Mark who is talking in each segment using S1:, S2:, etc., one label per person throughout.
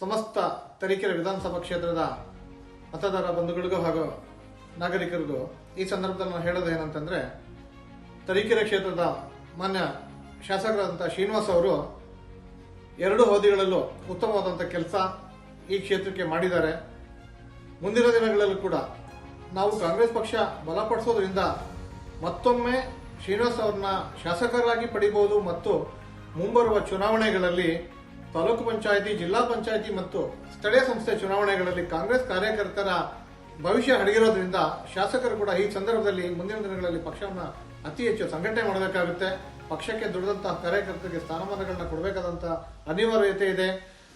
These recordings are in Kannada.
S1: ಸಮಸ್ತ ತರೀಕೆರೆ ವಿಧಾನಸಭಾ ಕ್ಷೇತ್ರದ ಮತದಾರ ಬಂಧುಗಳಿಗೂ ಹಾಗೂ ನಾಗರಿಕರಿಗೂ ಈ ಸಂದರ್ಭದಲ್ಲಿ ನಾನು ಹೇಳೋದು ಏನಂತಂದ್ರೆ, ತರೀಕೆರೆ ಕ್ಷೇತ್ರದ ಮಾನ್ಯ ಶಾಸಕರಾದಂಥ ಶ್ರೀನಿವಾಸ್ ಅವರು ಎರಡು ಅವಧಿಗಳಲ್ಲೂ ಉತ್ತಮವಾದಂಥ ಕೆಲಸ ಈ ಕ್ಷೇತ್ರಕ್ಕೆ ಮಾಡಿದ್ದಾರೆ. ಮುಂದಿನ ದಿನಗಳಲ್ಲೂ ಕೂಡ ನಾವು ಕಾಂಗ್ರೆಸ್ ಪಕ್ಷ ಬಲಪಡಿಸೋದ್ರಿಂದ ಮತ್ತೊಮ್ಮೆ ಶ್ರೀನಿವಾಸ್ ಅವ್ರನ್ನ ಶಾಸಕರಾಗಿ ಪಡಿಬಹುದು ಮತ್ತು ಮುಂಬರುವ ಚುನಾವಣೆಗಳಲ್ಲಿ ತಾಲೂಕು ಪಂಚಾಯಿತಿ, ಜಿಲ್ಲಾ ಪಂಚಾಯಿತಿ ಮತ್ತು ಸ್ಥಳೀಯ ಸಂಸ್ಥೆ ಚುನಾವಣೆಗಳಲ್ಲಿ ಕಾಂಗ್ರೆಸ್ ಕಾರ್ಯಕರ್ತರ ಭವಿಷ್ಯ ಹಡಗಿರೋದ್ರಿಂದ ಶಾಸಕರು ಕೂಡ ಈ ಸಂದರ್ಭದಲ್ಲಿ ಮುಂದಿನ ದಿನಗಳಲ್ಲಿ ಪಕ್ಷವನ್ನು ಅತಿ ಹೆಚ್ಚು ಸಂಘಟನೆ ಮಾಡಬೇಕಾಗುತ್ತೆ. ಪಕ್ಷಕ್ಕೆ ದುಡಿದಂತಹ ಕಾರ್ಯಕರ್ತರಿಗೆ ಸ್ಥಾನಮಾನಗಳನ್ನ ಕೊಡಬೇಕಾದಂಥ ಅನಿವಾರ್ಯತೆ ಇದೆ.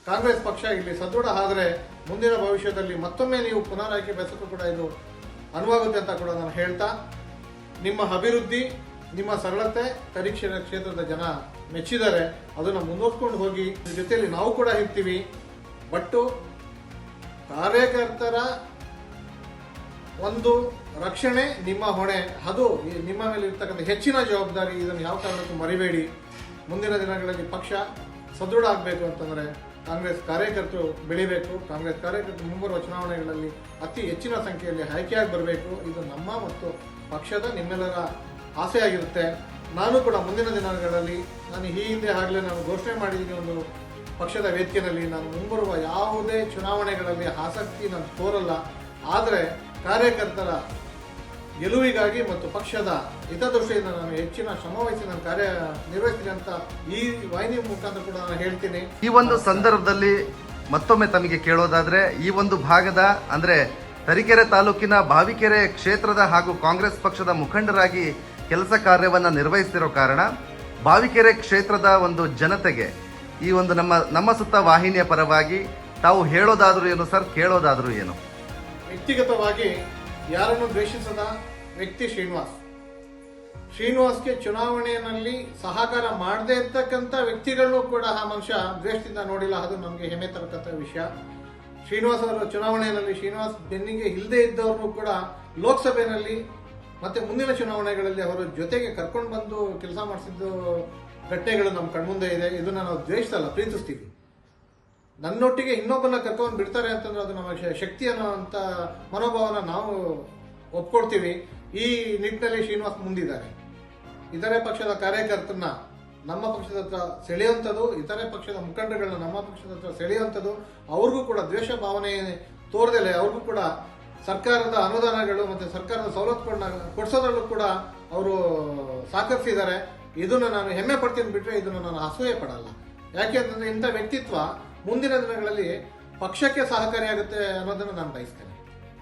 S1: ಕಾಂಗ್ರೆಸ್ ಪಕ್ಷ ಇಲ್ಲಿ ಸದೃಢ ಆದರೆ ಮುಂದಿನ ಭವಿಷ್ಯದಲ್ಲಿ ಮತ್ತೊಮ್ಮೆ ನೀವು ಪುನರಾಯ್ಕೆ ಬಯಸಕ್ಕೂ ಕೂಡ ಇದು ಅನುವಾಗುತ್ತೆ ಅಂತ ಕೂಡ ನಾನು ಹೇಳ್ತಾ. ನಿಮ್ಮ ಅಭಿವೃದ್ಧಿ ನಿಮ್ಮ ಸರಳತೆ ಪರೀಕ್ಷೆ ಕ್ಷೇತ್ರದ ಜನ ಮೆಚ್ಚಿದ್ದಾರೆ, ಅದನ್ನು ಮುಂದುವರ್ಸ್ಕೊಂಡು ಹೋಗಿ ಜೊತೆಯಲ್ಲಿ ನಾವು ಕೂಡ ಇರ್ತೀವಿ. ಬಟ್ಟು ಕಾರ್ಯಕರ್ತರ ಒಂದು ರಕ್ಷಣೆ ನಿಮ್ಮ ಹೊಣೆ. ಅದು ನಿಮ್ಮ ಮೇಲೆ ಇರ್ತಕ್ಕಂಥ ಹೆಚ್ಚಿನ ಜವಾಬ್ದಾರಿ, ಇದನ್ನು ಯಾವ ಕಾರಣಕ್ಕೂ ಮರಿಬೇಡಿ. ಮುಂದಿನ ದಿನಗಳಲ್ಲಿ ಪಕ್ಷ ಸದೃಢ ಆಗಬೇಕು ಅಂತಂದರೆ ಕಾಂಗ್ರೆಸ್ ಕಾರ್ಯಕರ್ತರು ಬೆಳಿಬೇಕು. ಕಾಂಗ್ರೆಸ್ ಕಾರ್ಯಕರ್ತರು ಮುಂಬರುವ ಚುನಾವಣೆಗಳಲ್ಲಿ ಅತಿ ಹೆಚ್ಚಿನ ಸಂಖ್ಯೆಯಲ್ಲಿ ಆಯ್ಕೆಯಾಗಿ ಬರಬೇಕು. ಇದು ನಮ್ಮ ಮತ್ತು ಪಕ್ಷದ ನಿಮ್ಮೆಲ್ಲರ ಆಸೆಯಾಗಿರುತ್ತೆ. ನಾನು ಕೂಡ ಮುಂದಿನ ದಿನಗಳಲ್ಲಿ ನಾನು ಈ ಹಿಂದೆ ಆಗಲೇ ನಾನು ಘೋಷಣೆ ಮಾಡಿದ್ದೀನಿ ಒಂದು ಪಕ್ಷದ ವೇದಿಕೆಯಲ್ಲಿ, ನಾನು ಮುಂಬರುವ ಯಾವುದೇ ಚುನಾವಣೆಗಳಲ್ಲಿ ಆಸಕ್ತಿ ನಾನು ತೋರಲ್ಲ. ಆದರೆ ಕಾರ್ಯಕರ್ತರ ಗೆಲುವಿಗಾಗಿ ಮತ್ತು ಪಕ್ಷದ ಹಿತದೃಷ್ಟಿಯಿಂದ ನಾನು ಹೆಚ್ಚಿನ ಶ್ರಮವಹಿಸಿ ನಾನು ಕಾರ್ಯ ನಿರ್ವಹಿಸ್ತೀನಿ ಅಂತ ಈ ವಾಹಿನಿ ಮುಖಾಂತರ ಕೂಡ ನಾನು ಹೇಳ್ತೀನಿ.
S2: ಈ ಒಂದು ಸಂದರ್ಭದಲ್ಲಿ ಮತ್ತೊಮ್ಮೆ ತಮಗೆ ಕೇಳೋದಾದರೆ, ಈ ಒಂದು ಭಾಗದ ಅಂದರೆ ತರೀಕೆರೆ ತಾಲೂಕಿನ ಬಾವಿಕೆರೆ ಕ್ಷೇತ್ರದ ಹಾಗೂ ಕಾಂಗ್ರೆಸ್ ಪಕ್ಷದ ಮುಖಂಡರಾಗಿ ಕೆಲಸ ಕಾರ್ಯವನ್ನು ನಿರ್ವಹಿಸ್ತಿರೋ ಕಾರಣ ಬಾವಿಕೆರೆ ಕ್ಷೇತ್ರದ ಒಂದು ಜನತೆಗೆ ಈ ಒಂದು ನಮ್ಮ ನಮ್ಮ ಸುತ್ತ ವಾಹಿನಿಯ ಪರವಾಗಿ ತಾವು ಹೇಳೋದಾದರೂ ಏನು, ಸರ್, ಕೇಳೋದಾದರೂ ಏನು?
S1: ವ್ಯಕ್ತಿಗತವಾಗಿ ಯಾರನ್ನು ದ್ವೇಷಿಸದ ವ್ಯಕ್ತಿ ಶ್ರೀನಿವಾಸ್. ಶ್ರೀನಿವಾಸ್ಗೆ ಚುನಾವಣೆಯಲ್ಲಿ ಸಹಕಾರ ಮಾಡದೇ ಇರ್ತಕ್ಕಂಥ ವ್ಯಕ್ತಿಗಳನ್ನು ಕೂಡ ಆ ಮನುಷ್ಯ ದ್ವೇಷದಿಂದ ನೋಡಿಲ್ಲ. ಅದು ನಮಗೆ ಹೆಮ್ಮೆ ತರತಕ್ಕಂಥ ವಿಷಯ. ಶ್ರೀನಿವಾಸ್ ಅವರ ಚುನಾವಣೆಯಲ್ಲಿ ಶ್ರೀನಿವಾಸ್ ಬೆನ್ನಿಗೆ ಇಲ್ಲದೆ ಇದ್ದವ್ರನ್ನು ಕೂಡ ಲೋಕಸಭೆಯಲ್ಲಿ ಮತ್ತೆ ಮುಂದಿನ ಚುನಾವಣೆಗಳಲ್ಲಿ ಅವರು ಜೊತೆಗೆ ಕರ್ಕೊಂಡು ಬಂದು ಕೆಲಸ ಮಾಡಿಸಿದ್ದು ಘಟನೆಗಳು ನಮ್ಮ ಕಣ್ಮುಂದೆ ಇದೆ. ಇದನ್ನ ನಾವು ದ್ವೇಷಿಸಲ್ಲ. ಪ್ರೀತಿಸ್ತೀವಿ ನನ್ನೊಟ್ಟಿಗೆ ಇನ್ನೊಬ್ಬನ ಕರ್ಕೊಂಡು ಬಿಡ್ತಾರೆ ಅಂತಂದ್ರೆ ಅದು ನಮ್ಮ ಶಕ್ತಿ ಅಂತ ಮನೋಭಾವನ ನಾವು ಒಪ್ಕೊಳ್ತೀವಿ. ಈ ನಿಟ್ಟಿನಲ್ಲಿ ಶ್ರೀನಿವಾಸ್ ಮುಂದಿದ್ದಾರೆ. ಇತರೆ ಪಕ್ಷದ ಕಾರ್ಯಕರ್ತರನ್ನ ನಮ್ಮ ಪಕ್ಷದ ಹತ್ರ ಸೆಳೆಯುವಂಥದ್ದು, ಇತರೆ ಪಕ್ಷದ ಮುಖಂಡಗಳನ್ನ ನಮ್ಮ ಪಕ್ಷದ ಹತ್ರ ಸೆಳೆಯುವಂಥದ್ದು, ಅವ್ರಿಗೂ ಕೂಡ ದ್ವೇಷ ಭಾವನೆ ತೋರದಲ್ಲೇ ಅವ್ರಿಗೂ ಕೂಡ ಸರ್ಕಾರದ ಅನುದಾನಗಳು ಮತ್ತೆ ಸರ್ಕಾರದ ಸವಲತ್ತುಗಳನ್ನ ಕೊಡಿಸೋದ್ರಲ್ಲೂ ಕೂಡ ಅವರು ಸಹಕರಿಸಿದ್ದಾರೆ ಇದನ್ನು ನಾನು ಹೆಮ್ಮೆ ಪಡ್ತೀನಿ ಬಿಟ್ಟರೆ ಇದನ್ನು ನಾನು ಅಸೂಯೆ ಪಡಲ್ಲ. ಯಾಕೆ ಅಂತಂದರೆ ಇಂಥ ವ್ಯಕ್ತಿತ್ವ ಮುಂದಿನ ದಿನಗಳಲ್ಲಿ ಪಕ್ಷಕ್ಕೆ ಸಹಕಾರಿಯಾಗುತ್ತೆ ಅನ್ನೋದನ್ನು ನಾನು ಬಯಸ್ತೇನೆ.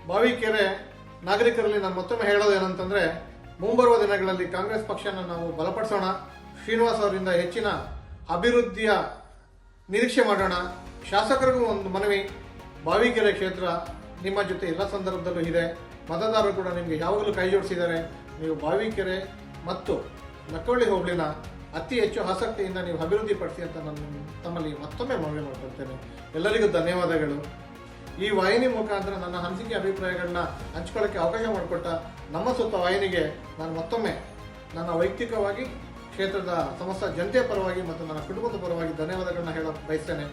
S1: ಬಾವಿಕೆರೆ ನಾಗರಿಕರಲ್ಲಿ ನಾನು ಮತ್ತೊಮ್ಮೆ ಹೇಳೋದು ಏನಂತಂದ್ರೆ ಮುಂಬರುವ ದಿನಗಳಲ್ಲಿ ಕಾಂಗ್ರೆಸ್ ಪಕ್ಷನ ನಾವು ಬಲಪಡಿಸೋಣ. ಶ್ರೀನಿವಾಸ್ ಅವರಿಂದ ಹೆಚ್ಚಿನ ಅಭಿವೃದ್ಧಿಯ ನಿರೀಕ್ಷೆ ಮಾಡೋಣ. ಶಾಸಕರಿಗೂ ಒಂದು ಮನವಿ. ಬಾವಿಕೆರೆ ಕ್ಷೇತ್ರ ನಿಮ್ಮ ಜೊತೆ ಎಲ್ಲ ಸಂದರ್ಭದಲ್ಲೂ ಇದೆ. ಮತದಾರರು ಕೂಡ ನಿಮಗೆ ಯಾವಾಗಲೂ ಕೈ ಜೋಡಿಸಿದ್ದಾರೆ. ನೀವು ಬಾವಿಕೆರೆ ಮತ್ತು ನಕ್ಕಳ್ಳಿ ಹೋಬಳಿನ ಅತಿ ಹೆಚ್ಚು ಆಸಕ್ತಿಯಿಂದ ನೀವು ಅಭಿವೃದ್ಧಿ ಪಡಿಸಿ ಅಂತ ನಾನು ತಮ್ಮಲ್ಲಿ ಮತ್ತೊಮ್ಮೆ ಮನವಿ ಮಾಡ್ಕೊಳ್ತೇನೆ. ಎಲ್ಲರಿಗೂ ಧನ್ಯವಾದಗಳು. ಈ ವಾಹಿನಿ ಮುಖಾಂತರ ನನ್ನ ಅನಿಸಿಕೆ ಅಭಿಪ್ರಾಯಗಳನ್ನ ಹಂಚ್ಕೊಳ್ಳೋಕ್ಕೆ ಅವಕಾಶ ಮಾಡಿಕೊಟ್ಟ ನಮ್ಮ ಸುತ್ತ ವಾಹಿನಿಗೆ ನಾನು ಮತ್ತೊಮ್ಮೆ ನನ್ನ ವೈಯಕ್ತಿಕವಾಗಿ, ಕ್ಷೇತ್ರದ ಸಮಸ್ತ ಜನತೆಯ ಪರವಾಗಿ ಮತ್ತು ನನ್ನ ಕುಟುಂಬದ ಪರವಾಗಿ ಧನ್ಯವಾದಗಳನ್ನ ಹೇಳ ಬಯಸ್ತೇನೆ.